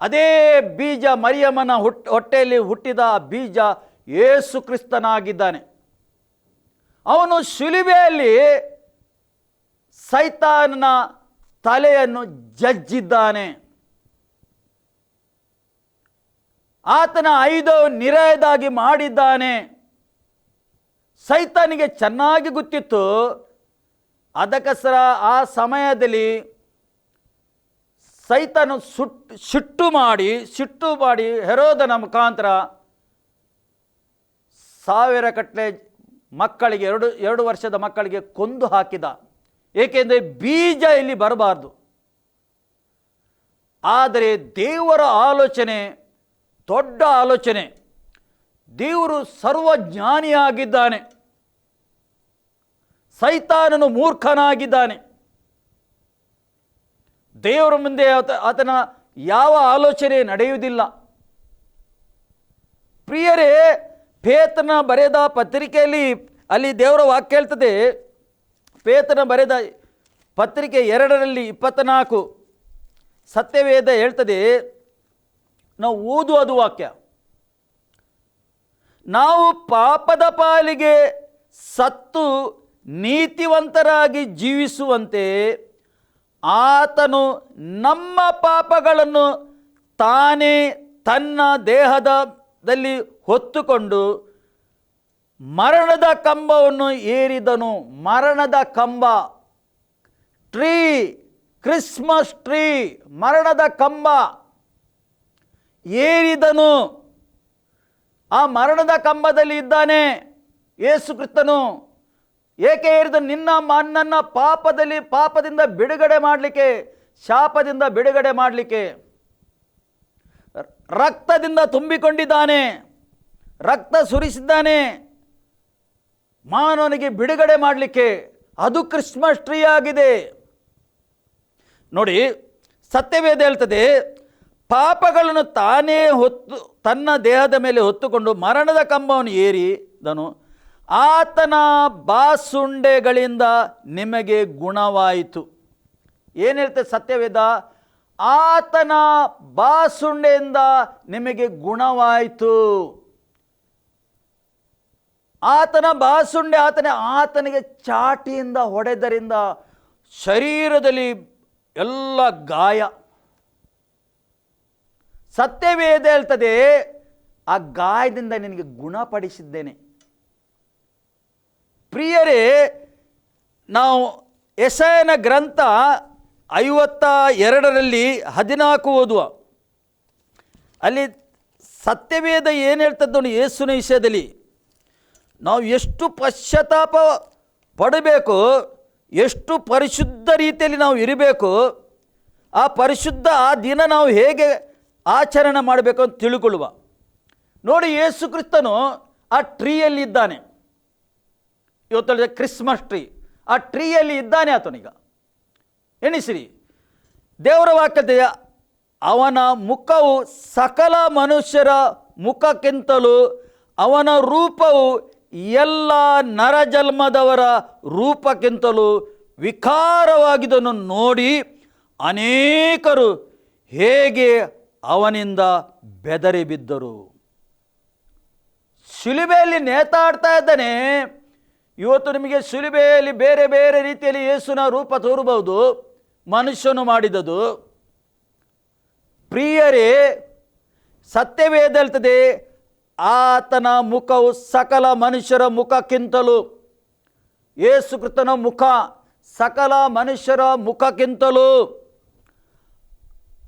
ಅದೇ ಬೀಜ ಮರಿಯಮ್ಮನ ಹುಟ್, ಹೊಟ್ಟೆಯಲ್ಲಿ ಹುಟ್ಟಿದ ಆ ಬೀಜ ಯೇಸು ಕ್ರಿಸ್ತನಾಗಿದ್ದಾನೆ. ಅವನು ಶಿಲುಬೆಯಲ್ಲಿ ಸೈತಾನನ ತಲೆಯನ್ನು ಜಜ್ಜಿದ್ದಾನೆ. ಆತನ ಐದು ನಿರಯದಾಗಿ ಮಾಡಿದ್ದಾನೆ. ಸೈತಾನಿಗೆ ಚೆನ್ನಾಗಿ ಗೊತ್ತಿತ್ತು. ಅದಕ್ಕೋಸ್ಕರ ಆ ಸಮಯದಲ್ಲಿ ಸೈತನು ಸುಟ್ಟು ಸಿಟ್ಟು ಮಾಡಿ ಸಿಟ್ಟು ಮಾಡಿ ಹೆರೋದನ ಮುಖಾಂತರ ಸಾವಿರ ಕಟ್ಲೆ ಮಕ್ಕಳಿಗೆ, ಎರಡು ಎರಡು ವರ್ಷದ ಮಕ್ಕಳಿಗೆ ಕೊಂದು ಹಾಕಿದ. ಏಕೆಂದರೆ ಬೀಜ ಇಲ್ಲಿ ಬರಬಾರ್ದು. ಆದರೆ ದೇವರ ಆಲೋಚನೆ, ದೊಡ್ಡ ಆಲೋಚನೆ, ದೇವರು ಸರ್ವಜ್ಞಾನಿಯಾಗಿದ್ದಾನೆ. ಸೈತಾನನು ಮೂರ್ಖನಾಗಿದ್ದಾನೆ. ದೇವರ ಮುಂದೆ ಆತ- ಆತನ ಯಾವ ಆಲೋಚನೆ ನಡೆಯುವುದಿಲ್ಲ. ಪ್ರಿಯರೇ ಪೇತನ ಬರೆದ ಪತ್ರಿಕೆಯಲ್ಲಿ ಅಲ್ಲಿ ದೇವರ ವಾಕ್ಯ ಹೇಳ್ತದೆ ಪೇತನ ಬರೆದ ಪತ್ರಿಕೆ ಎರಡರಲ್ಲಿ ಇಪ್ಪತ್ತ್ನಾಲ್ಕು ಸತ್ಯವೇದ ಹೇಳ್ತದೆ, ನಾವು ಓದುವುದು ವಾಕ್ಯ. ನಾವು ಪಾಪದ ಪಾಲಿಗೆ ಸತ್ತು ನೀತಿವಂತರಾಗಿ ಜೀವಿಸುವಂತೆ ಆತನು ನಮ್ಮ ಪಾಪಗಳನ್ನು ತಾನೇ ತನ್ನ ದೇಹದಲ್ಲಿ ಹೊತ್ತುಕೊಂಡು ಮರಣದ ಕಂಬವನ್ನು ಏರಿದನು. ಮರಣದ ಕಂಬ. ಟ್ರೀ. Christmas tree. ಮರಣದ ಕಂಬ. ಏರಿದನು. ಆ ಮರಣದ ಕಂಬದಲ್ಲಿ ಇದ್ದಾನೆ ಯೇಸು ಕ್ರಿಸ್ತನು. ಏಕೆ ಏರಿದನು ನಿನ್ನ ಮಣ್ಣನ್ನ ಪಾಪದಲ್ಲಿ, ಪಾಪದಿಂದ ಬಿಡುಗಡೆ ಮಾಡಲಿಕ್ಕೆ, ಶಾಪದಿಂದ ಬಿಡುಗಡೆ ಮಾಡಲಿಕ್ಕೆ. ರಕ್ತದಿಂದ ತುಂಬಿಕೊಂಡಿದ್ದಾನೆ. ರಕ್ತ ಸುರಿಸಿದ್ದಾನೆ. ಮಾನವನಿಗೆ ಬಿಡುಗಡೆ ಮಾಡಲಿಕ್ಕೆ ಅದು ಕ್ರಿಸ್ಮಸ್ ಟ್ರೀ ಆಗಿದೆ ನೋಡಿ, ಸತ್ಯವೇದ ಹೇಳ್ತದೆ, ಪಾಪಗಳನ್ನು ತಾನೇ ಹೊತ್ತು, ತನ್ನ ದೇಹದ ಮೇಲೆ ಹೊತ್ತುಕೊಂಡು ಮರಣದ ಕಂಬವನ್ನು ಏರಿದನು ಆತನ ಬಾಸುಂಡೆಗಳಿಂದ ನಿಮಗೆ ಗುಣವಾಯಿತು. ಏನು ಸತ್ಯವೇದ? ಆತನ ಬಾಸುಂಡೆಯಿಂದ ನಿಮಗೆ ಗುಣವಾಯಿತು. ಆತನ ಬಾಸುಂಡೆ ಆತನ ಆತನಿಗೆ ಚಾಟಿಯಿಂದ ಹೊಡೆದರಿಂದ ಶರೀರದಲ್ಲಿ ಎಲ್ಲ ಗಾಯ. ಸತ್ಯವೇದ ಹೇಳ್ತದೆ, ಆ ಗಾಯದಿಂದ ನಿನಗೆ ಗುಣಪಡಿಸಿದ್ದೇನೆ. ಪ್ರಿಯರೇ, ನಾವು ಎಸಯನ ಗ್ರಂಥ ಐವತ್ತ ಎರಡರಲ್ಲಿ ಹದಿನಾಲ್ಕು ಓದುವ. ಅಲ್ಲಿ ಸತ್ಯವೇದ ಏನು ಹೇಳ್ತದ್ದು ಯೇಸುನ ವಿಷಯದಲ್ಲಿ ನಾವು ಎಷ್ಟು ಪಶ್ಚಾತ್ತಾಪ ಪಡಬೇಕು, ಎಷ್ಟು ಪರಿಶುದ್ಧ ರೀತಿಯಲ್ಲಿ ನಾವು ಇರಬೇಕು, ಆ ಪರಿಶುದ್ಧ ಆ ದಿನ ನಾವು ಹೇಗೆ ಆಚರಣೆ ಮಾಡಬೇಕು ಅಂತ ತಿಳ್ಕೊಳ್ಳುವ. ನೋಡಿ, ಯೇಸು ಕ್ರಿಸ್ತನು ಆ ಟ್ರೀಯಲ್ಲಿ ಇದ್ದಾನೆ. ಇವತ್ತು ಹೇಳಿದ್ರೆ ಕ್ರಿಸ್ಮಸ್ ಟ್ರೀ. ಆ ಟ್ರೀಯಲ್ಲಿ ಇದ್ದಾನೆ ಆತನೀಗ. ಎಣಿಸಿರಿ, ದೇವರ ವಾಕ್ಯತೆ ಅವನ ಮುಖವು ಸಕಲ ಮನುಷ್ಯರ ಮುಖಕ್ಕಿಂತಲೂ ಅವನ ರೂಪವು ಎಲ್ಲ ನರಜನ್ಮದವರ ರೂಪಕ್ಕಿಂತಲೂ ವಿಕಾರವಾಗಿದ್ದನ್ನು ನೋಡಿ ಅನೇಕರು ಹೇಗೆ ಅವನಿಂದ ಬೆದರಿ ಬಿದ್ದರು ಶಿಲುಬೆಯಲ್ಲಿ ನೇತಾಡ್ತಾ ಇದ್ದಾನೆ. ಇವತ್ತು ನಿಮಗೆ ಶಿಲುಬೆಯಲ್ಲಿ ಬೇರೆ ಬೇರೆ ರೀತಿಯಲ್ಲಿ ಯೇಸುನ ರೂಪ ತೋರಬಹುದು, ಮನುಷ್ಯನು ಮಾಡಿದದು. ಪ್ರಿಯರೇ ಸತ್ಯವೇ ಹೇಳ್ತದೆ ಆತನ ಮುಖವು ಸಕಲ ಮನುಷ್ಯರ ಮುಖಕ್ಕಿಂತಲೂ ಯೇಸುಕೃತನ ಮುಖ ಸಕಲ ಮನುಷ್ಯರ ಮುಖಕ್ಕಿಂತಲೂ,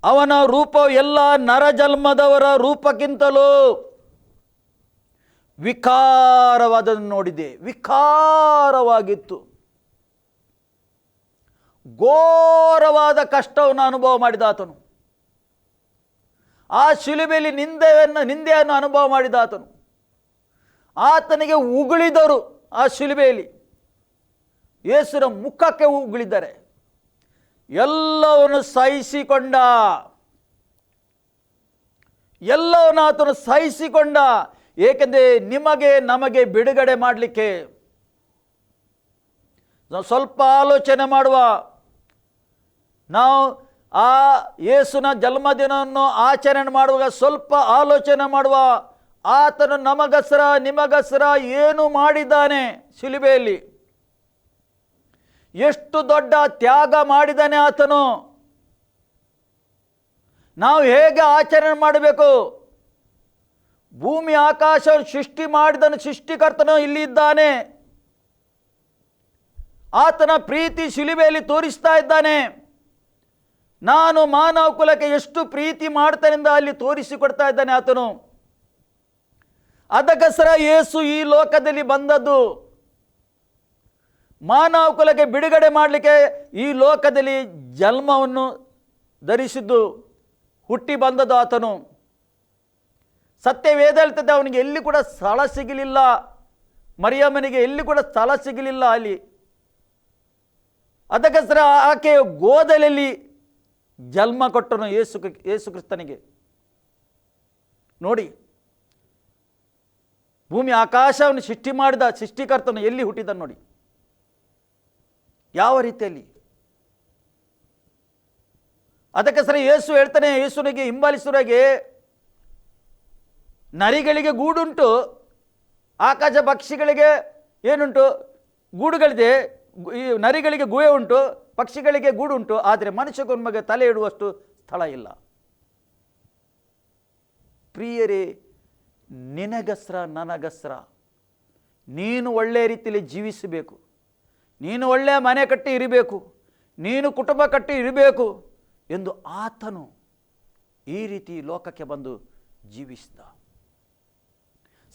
ಅವನ ರೂಪ ಎಲ್ಲ ನರಜನ್ಮದವರ ರೂಪಕ್ಕಿಂತಲೂ ವಿಕಾರವಾದನ್ನು ನೋಡಿದೆ. ವಿಕಾರವಾಗಿತ್ತು. ಘೋರವಾದ ಕಷ್ಟವನ್ನು ಅನುಭವ ಮಾಡಿದ ಆತನು. ಆ ಶಿಲುಬೆಯಲ್ಲಿ ನಿಂದೆಯನ್ನು ನಿಂದೆಯನ್ನು ಅನುಭವ ಮಾಡಿದ ಆತನು. ಆತನಿಗೆ ಉಗುಳಿದರು ಆ ಶಿಲುಬೆಯಲ್ಲಿ. ಯೇಸುರ ಮುಖಕ್ಕೆ ಉಗುಳಿದ್ದಾರೆ ಎಲ್ಲವನ್ನು ಸಹಿಸಿಕೊಂಡ. ಎಲ್ಲವನ್ನು ಆತನು ಸಹಿಸಿಕೊಂಡ. ಏಕೆಂದರೆ ನಿಮಗೆ, ನಮಗೆ ಬಿಡುಗಡೆ ಮಾಡಲಿಕ್ಕೆ. ಸ್ವಲ್ಪ ಆಲೋಚನೆ ಮಾಡುವ. ನಾವು ಆ ಯೇಸುನ ಜನ್ಮದಿನವನ್ನು ಆಚರಣೆ ಮಾಡುವಾಗ ಸ್ವಲ್ಪ ಆಲೋಚನೆ ಮಾಡುವ. ಆತನು ನಮಗಸರ, ನಿಮಗಸರ ಏನು ಮಾಡಿದ್ದಾನೆ ಶಿಲುಬೆಯಲ್ಲಿ? ಎಷ್ಟು ದೊಡ್ಡ ತ್ಯಾಗ ಮಾಡಿದ್ದಾನೆ ಆತನು? ನಾವು ಹೇಗೆ ಆಚರಣೆ ಮಾಡಬೇಕು? ಭೂಮಿ ಆಕಾಶ ಸೃಷ್ಟಿ ಮಾಡಿದನು, ಸೃಷ್ಟಿಕರ್ತನು ಇಲ್ಲಿ ಇದ್ದಾನೆ. ಆತನ ಪ್ರೀತಿ ಶಿಲುಬೆಯಲ್ಲಿ ತೋರಿಸ್ತಾ ಇದ್ದಾನೆ. ನಾನು ಮಾನವ ಕುಲಕ್ಕೆ ಎಷ್ಟು ಪ್ರೀತಿ ಮಾಡ್ತಾನೆಂದ ಅಲ್ಲಿ ತೋರಿಸಿಕೊಡ್ತಾ ಇದ್ದಾನೆ ಆತನು. ಅದಕ್ಕೋಸ್ಕರ ಯೇಸು ಈ ಲೋಕದಲ್ಲಿ ಬಂದದ್ದು. ಮಾನವ ಕುಲಕ್ಕೆ ಬಿಡುಗಡೆ ಮಾಡಲಿಕ್ಕೆ ಈ ಲೋಕದಲ್ಲಿ ಜನ್ಮವನ್ನು ಧರಿಸಿದ್ದು, ಹುಟ್ಟಿ ಬಂದದ್ದು ಆತನು. ಸತ್ಯವೇದ ಹೇಳ್ತದೆ, ಅವನಿಗೆ ಎಲ್ಲಿ ಕೂಡ ಸ್ಥಳ ಸಿಗಲಿಲ್ಲ. ಮರಿಯಮ್ಮನಿಗೆ ಎಲ್ಲಿ ಕೂಡ ಸ್ಥಳ ಸಿಗಲಿಲ್ಲ ಅಲ್ಲಿ. ಅದಕ್ಕೋಸ್ಕರ ಆಕೆಯ ಗೋದಲಲ್ಲಿ ಜನ್ಮ ಕೊಟ್ಟನು ಯೇಸು ಯೇಸು ಕ್ರಿಸ್ತನಿಗೆ. ನೋಡಿ, ಭೂಮಿ ಆಕಾಶವನ್ನು ಸೃಷ್ಟಿ ಮಾಡಿದ ಸೃಷ್ಟಿಕರ್ತನು ಎಲ್ಲಿ ಹುಟ್ಟಿದ ನೋಡಿ. ಯಾವ ರೀತಿಯಲ್ಲಿ? ಅದಕ್ಕೆ ಸರಿ ಯೇಸು ಹೇಳ್ತಾನೆ, ಯೇಸುನಿಗೆ ಹಿಂಬಾಲಿಸುವರಿಗೆ ನರಿಗಳಿಗೆ ಗೂಡುಂಟು, ಆಕಾಶ ಪಕ್ಷಿಗಳಿಗೆ ಏನುಂಟು? ಗೂಡುಗಳಿದೆ ಈ ನರಿಗಳಿಗೆ ಗುಹೆ ಉಂಟು ಪಕ್ಷಿಗಳಿಗೆ ಗೂಡುಂಟು, ಆದರೆ ಮನುಷ್ಯಗೊಮ್ಮೆಗೆ ತಲೆ ಇಡುವಷ್ಟು ಸ್ಥಳ ಇಲ್ಲ. ಪ್ರಿಯರೇ, ನಿನಗಸ್ರ, ನನಗಸ್ರ. ನೀನು ಒಳ್ಳೆಯ ರೀತಿಯಲ್ಲಿ ಜೀವಿಸಬೇಕು. ನೀನು ಒಳ್ಳೆಯ ಮನೆ ಕಟ್ಟಿ ಇರಬೇಕು. ನೀನು ಕುಟುಂಬ ಕಟ್ಟಿ ಇರಬೇಕು ಎಂದು ಆತನು ಈ ರೀತಿ ಲೋಕಕ್ಕೆ ಬಂದು ಜೀವಿಸಿದ.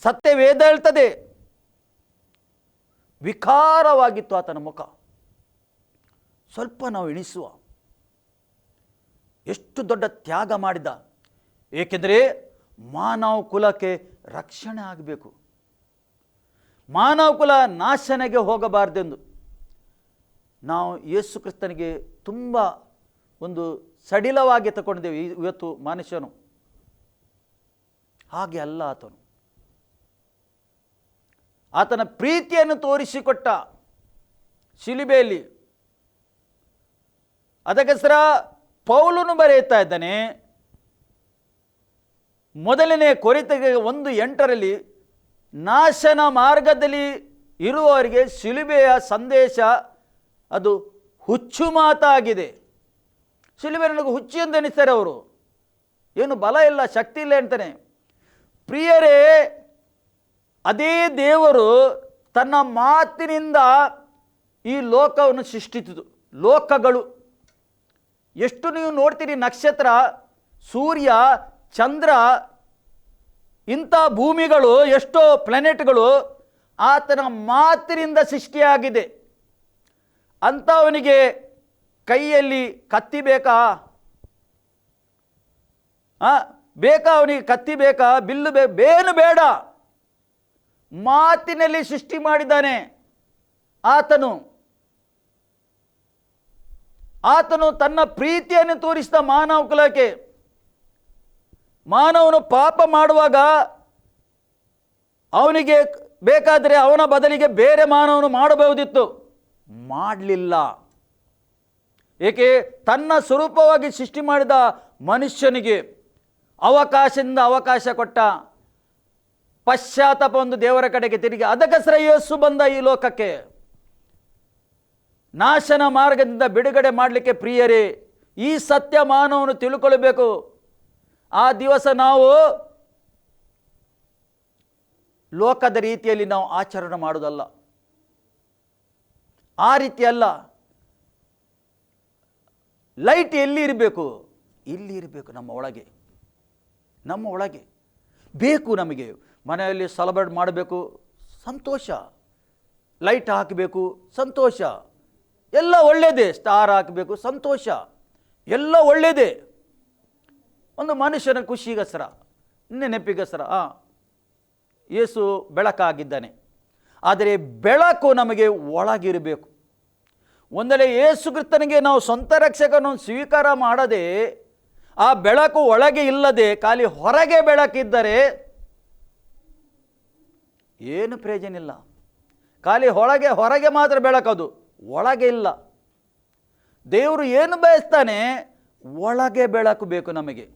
ಸತ್ಯ ವೇದ ಹೇಳ್ತದೆ ವಿಕಾರವಾಗಿತ್ತು ಆತನ ಮುಖ. ಸ್ವಲ್ಪ ನಾವು ಎಣಿಸುವ. ಎಷ್ಟು ದೊಡ್ಡ ತ್ಯಾಗ ಮಾಡಿದ. ಏಕೆಂದರೆ ಮಾನವ ಕುಲಕ್ಕೆ ರಕ್ಷಣೆ ಆಗಬೇಕು. ಮಾನವ ಕುಲ ನಾಶನೆಗೆ ಹೋಗಬಾರ್ದೆಂದು. ನಾವು ಯೇಸು ಕ್ರಿಸ್ತನಿಗೆ ತುಂಬ ಒಂದು ಸಡಿಲವಾಗಿ ತಗೊಂಡಿದ್ದೇವೆ ಇವತ್ತು ಮನುಷ್ಯನು ಹಾಗೆ ಅಲ್ಲ ಆತನು. ಆತನ ಪ್ರೀತಿಯನ್ನು ತೋರಿಸಿಕೊಟ್ಟ ಶಿಲಿಬೆಯಲ್ಲಿ ಅದಕ್ಕೋಸ್ಕರ ಪೌಲನು ಬರೆಯುತ್ತಾ ಇದ್ದಾನೆ, ಮೊದಲನೇ ಕೊರಿತೆಗೆ ಒಂದು ಎಂಟರಲ್ಲಿ, ನಾಶನ ಮಾರ್ಗದಲ್ಲಿ ಇರುವವರಿಗೆ ಶಿಲುಬೆಯ ಸಂದೇಶ, ಅದು ಹುಚ್ಚು ಮಾತಾಗಿದೆ. ಶಿಲುಬೆ ನನಗೆ ಹುಚ್ಚು ಎಂದು ಎನಿಸ್ತಾರೆ ಅವರು. ಏನು ಬಲ ಇಲ್ಲ, ಶಕ್ತಿ ಇಲ್ಲ ಅಂತಾನೆ. ಪ್ರಿಯರೇ, ಅದೇ ದೇವರು ತನ್ನ ಮಾತಿನಿಂದ ಈ ಲೋಕವನ್ನು ಸೃಷ್ಟಿಸಿತು. ಲೋಕಗಳು. ಎಷ್ಟು ನೀವು ನೋಡ್ತೀರಿ ನಕ್ಷತ್ರ, ಸೂರ್ಯ, ಚಂದ್ರ, ಇಂಥ ಭೂಮಿಗಳು, ಎಷ್ಟೋ ಪ್ಲಾನೆಟ್ಗಳು ಆತನ ಮಾತಿನಿಂದ ಸೃಷ್ಟಿಯಾಗಿದೆ. ಅಂಥವನಿಗೆ ಕೈಯಲ್ಲಿ ಕತ್ತಿ ಬೇಕಾ? ಬೇಕಾ ಅವನಿಗೆ ಕತ್ತಿ ಬೇಕಾ? ಬಿಲ್ಲು ಬೇ, ಬೇನು ಬೇಡ. ಮಾತಿನಲ್ಲಿ ಸೃಷ್ಟಿ ಮಾಡಿದ್ದಾನೆ ಆತನು. ಆತನು ತನ್ನ ಪ್ರೀತಿಯನ್ನು ತೋರಿಸಿದ ಮಾನವ ಕುಲಕ್ಕೆ. ಮಾನವನು ಪಾಪ ಮಾಡುವಾಗ ಅವನಿಗೆ ಬೇಕಾದರೆ ಅವನ ಬದಲಿಗೆ ಬೇರೆ ಮಾನವನು ಮಾಡಬಹುದಿತ್ತು. ಮಾಡಲಿಲ್ಲ. ಏಕೆ? ತನ್ನ ಸ್ವರೂಪವಾಗಿ ಸೃಷ್ಟಿ ಮಾಡಿದ ಮನುಷ್ಯನಿಗೆ ಅವಕಾಶದಿಂದ ಅವಕಾಶ ಕೊಟ್ಟ ಪಶ್ಚಾತ್ತಾಪ ಒಂದು ದೇವರ ಕಡೆಗೆ ತಿರುಗಿ ಅದಕ್ಕೆ ಯೇಸು ಬಂದ ಈ ಲೋಕಕ್ಕೆ. ನಾಶನ ಮಾರ್ಗದಿಂದ ಬಿಡುಗಡೆ ಮಾಡಲಿಕ್ಕೆ ಪ್ರಿಯರೇ, ಈ ಸತ್ಯ ಮಾನವನು ತಿಳ್ಕೊಳ್ಬೇಕು. ಆ ದಿವಸ ನಾವು ಲೋಕದ ರೀತಿಯಲ್ಲಿ ನಾವು ಆಚರಣೆ ಮಾಡೋದಲ್ಲ ಆ ರೀತಿಯಲ್ಲ. ಲೈಟ್ ಎಲ್ಲಿ ಇರಬೇಕು? ಇಲ್ಲಿ ಇರಬೇಕು ನಮ್ಮ ಒಳಗೆ. ನಮ್ಮ ಒಳಗೆ. ಬೇಕು ನಮಗೆ. ಮನೆಯಲ್ಲಿ ಸೆಲೆಬ್ರೇಟ್ ಮಾಡಬೇಕು. ಸಂತೋಷ. ಲೈಟ್ ಹಾಕಬೇಕು. ಸಂತೋಷ. ಎಲ್ಲ ಒಳ್ಳೆಯದೇ ಸ್ಟಾರ್ ಹಾಕಬೇಕು, ಸಂತೋಷ. ಎಲ್ಲ ಒಳ್ಳೆಯದೇ ಒಂದು ಮನುಷ್ಯನ ಖುಷಿಗೋಸ್ಕರ, ನೆನಪಿಗೋಸ್ಕರ, ಆ, ಯೇಸು ಬೆಳಕಾಗಿದ್ದಾನೆ. ಆದರೆ ಬೆಳಕು ನಮಗೆ ಒಳಗಿರಬೇಕು. ಒಂದಲೇ ಕ್ರಿಸ್ತನಿಗೆ ನಾವು ಸ್ವಂತ ರಕ್ಷಕನನ್ನು ಸ್ವೀಕಾರ ಮಾಡದೆ, ಆ ಬೆಳಕು ಒಳಗೆ ಇಲ್ಲದೆ, ಖಾಲಿ ಹೊರಗೆ ಬೆಳಕಿದ್ದರೆ ಏನು ಪ್ರಯೋಜನ ಇಲ್ಲ. ಖಾಲಿ ಹೊರಗೆ ಹೊರಗೆ ಮಾತ್ರ ಬೆಳಕದು. ಒಳಗೆ ಇಲ್ಲ. ದೇವರು ಏನು ಬಯಸ್ತಾನೆ? ಒಳಗೆ ಬೆಳಕು ಬೇಕು ನಮಗೆ.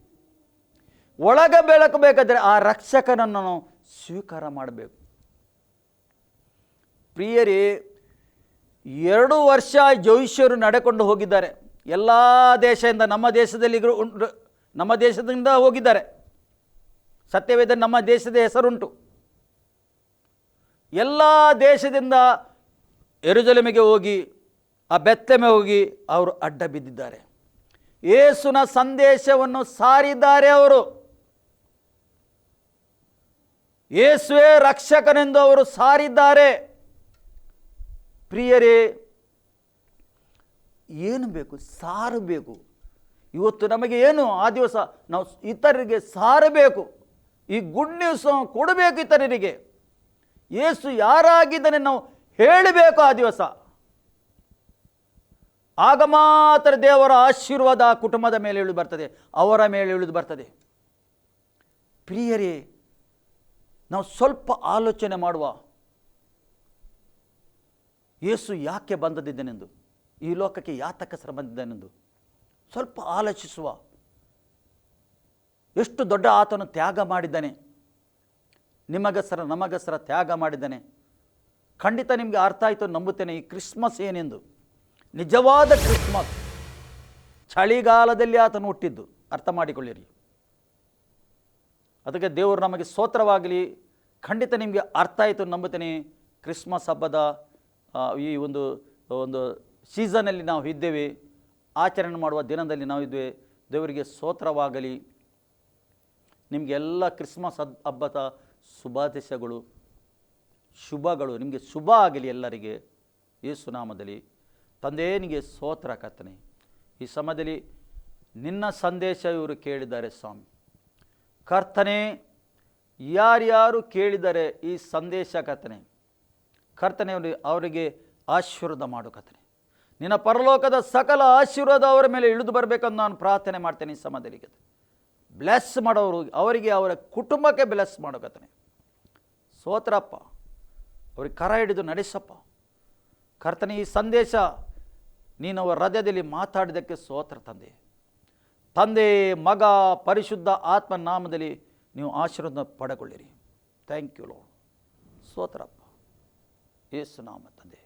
ಒಳಗೆ ಬೆಳಕು ಬೇಕಾದರೆ ಆ ರಕ್ಷಕನನ್ನು ಸ್ವೀಕಾರ ಮಾಡಬೇಕು. ಪ್ರಿಯರೇ, ಎರಡು ವರ್ಷ ಜೋಯಿಷ್ಯರು ನಡೆಕೊಂಡು ಹೋಗಿದ್ದಾರೆ. ಎಲ್ಲ ದೇಶದಿಂದ ನಮ್ಮ ದೇಶದಲ್ಲಿ ನಮ್ಮ ದೇಶದಿಂದ ಹೋಗಿದ್ದಾರೆ. ಸತ್ಯವೇದ ನಮ್ಮ ದೇಶದ ಹೆಸರುಂಟು. ಎಲ್ಲ ದೇಶದಿಂದ ಎರುಜಲೆಮೆಗೆ ಹೋಗಿ, ಆ ಬೆತ್ತಲೆಮೆ ಹೋಗಿ ಅವರು ಅಡ್ಡ ಬಿದ್ದಿದ್ದಾರೆ. ಏಸುನ ಸಂದೇಶವನ್ನು ಸಾರಿದ್ದಾರೆ ಅವರು. ಏಸುವೆ ರಕ್ಷಕನೆಂದು ಅವರು ಸಾರಿದ್ದಾರೆ. ಪ್ರಿಯರೇ, ಏನು ಬೇಕು? ಸಾರಬೇಕು ಇವತ್ತು ನಮಗೆ ಏನು? ಆ ದಿವಸ ನಾವು ಇತರರಿಗೆ ಸಾರಬೇಕು. ಈ ಗುಡ್ ನ್ಯೂಸ್ ಕೊಡಬೇಕು ಇತರರಿಗೆ. ಏಸು ಯಾರಾಗಿದ್ದಾನೆ ನಾವು ಹೇಳಬೇಕು ಆ ದಿವಸ. ಆಗ ಮಾತ್ರ ದೇವರ ಆಶೀರ್ವಾದ ಕುಟುಂಬದ ಮೇಲೆ ಇಳಿದು ಬರ್ತದೆ, ಅವರ ಮೇಲೆ ಇಳಿದು ಬರ್ತದೆ. ಪ್ರಿಯರೇ, ನಾವು ಸ್ವಲ್ಪ ಆಲೋಚನೆ ಮಾಡುವ. ಯೇಸು ಯಾಕೆ ಬಂದದಿದ್ದನೆಂದು, ಈ ಲೋಕಕ್ಕೆ ಯಾತಕಸರ ಬಂದಿದ್ದಾನೆಂದು ಸ್ವಲ್ಪ ಆಲೋಚಿಸುವ. ಎಷ್ಟು ದೊಡ್ಡ ಆತನು ತ್ಯಾಗ ಮಾಡಿದ್ದಾನೆ. ನಿಮಗಸರ, ನಮಗಸರ ತ್ಯಾಗ ಮಾಡಿದ್ದಾನೆ. ಖಂಡಿತ ನಿಮಗೆ ಅರ್ಥ ಆಯಿತು ನಂಬುತ್ತೇನೆ. ಈ ಕ್ರಿಸ್ಮಸ್ ಏನೆಂದು? ನಿಜವಾದ ಕ್ರಿಸ್ಮಸ್. ಚಳಿಗಾಲದಲ್ಲಿ ಆತನು ಹುಟ್ಟಿದ್ದು. ಅರ್ಥ ಮಾಡಿಕೊಳ್ಳಿರಿ. ಅದಕ್ಕೆ ದೇವರು ನಮಗೆ ಸ್ತೋತ್ರವಾಗಲಿ ಖಂಡಿತ ನಿಮಗೆ ಅರ್ಥ ಆಯಿತು ನಂಬುತ್ತೇನೆ. ಕ್ರಿಸ್ಮಸ್ ಹಬ್ಬದ ಈ ಒಂದು ಒಂದು ಸೀಸನಲ್ಲಿ ನಾವು ಇದ್ದೇವೆ. ಆಚರಣೆ ಮಾಡುವ ದಿನದಲ್ಲಿ ನಾವು ಇದ್ದೇವೆ. ದೇವರಿಗೆ ಸ್ತೋತ್ರವಾಗಲಿ ನಿಮಗೆಲ್ಲ ಕ್ರಿಸ್ಮಸ್ ಹಬ್ಬದ ಶುಭಾದೇಶಗಳು ಶುಭಗಳು, ನಿಮಗೆ ಶುಭ ಆಗಲಿ ಎಲ್ಲರಿಗೆ. ಯೇಸುನಾಮದಲ್ಲಿ ತಂದೇನಿಗೆ ಸೋತ್ರ ಕತ್ತನೆ ಈ ಸಮಯದಲ್ಲಿ ನಿನ್ನ ಸಂದೇಶ ಇವರು ಕೇಳಿದ್ದಾರೆ ಸ್ವಾಮಿ. ಕರ್ತನೆ, ಯಾರ್ಯಾರು ಕೇಳಿದರೆ ಈ ಸಂದೇಶ ಕತ್ತನೆ ಕರ್ತನೆ ಅವ್ರಿ- ಅವರಿಗೆ ಆಶೀರ್ವಾದ ಮಾಡು ಕತ್ತನೆ ನಿನ್ನ ಪರಲೋಕದ ಸಕಲ ಆಶೀರ್ವಾದ ಅವರ ಮೇಲೆ ಇಳಿದು ಬರಬೇಕಂತ ನಾನು ಪ್ರಾರ್ಥನೆ ಮಾಡ್ತೇನೆ ಈ ಸಮಯದಲ್ಲಿ ಕರ್ತನೆ. ಬ್ಲೆಸ್ ಮಾಡೋರು, ಅವರಿಗೆ ಅವರ ಕುಟುಂಬಕ್ಕೆ ಬ್ಲೆಸ್ ಮಾಡೋ ಕರ್ತನೆ. ಸೋತ್ರಪ್ಪ ಅವ್ರಿಗೆ ಕರ ಹಿಡಿದು ನಡೆಸಪ್ಪ. ಕರ್ತನ, ಈ ಸಂದೇಶ ನೀನು ಅವರ ಹೃದಯದಲ್ಲಿ ಮಾತಾಡಿದ್ದಕ್ಕೆ ಸೋತ್ರ ತಂದೆ. ತಂದೆ, ಮಗ, ಪರಿಶುದ್ಧ ಆತ್ಮ ನಾಮದಲ್ಲಿ ನೀವು ಆಶೀರ್ವಾದ ಪಡೆಕೊಳ್ಳಿರಿ. ಥ್ಯಾಂಕ್ ಯು ಲೋ ಸೋತ್ರಪ್ಪ. ಏಸು ನಾಮ ತಂದೆ.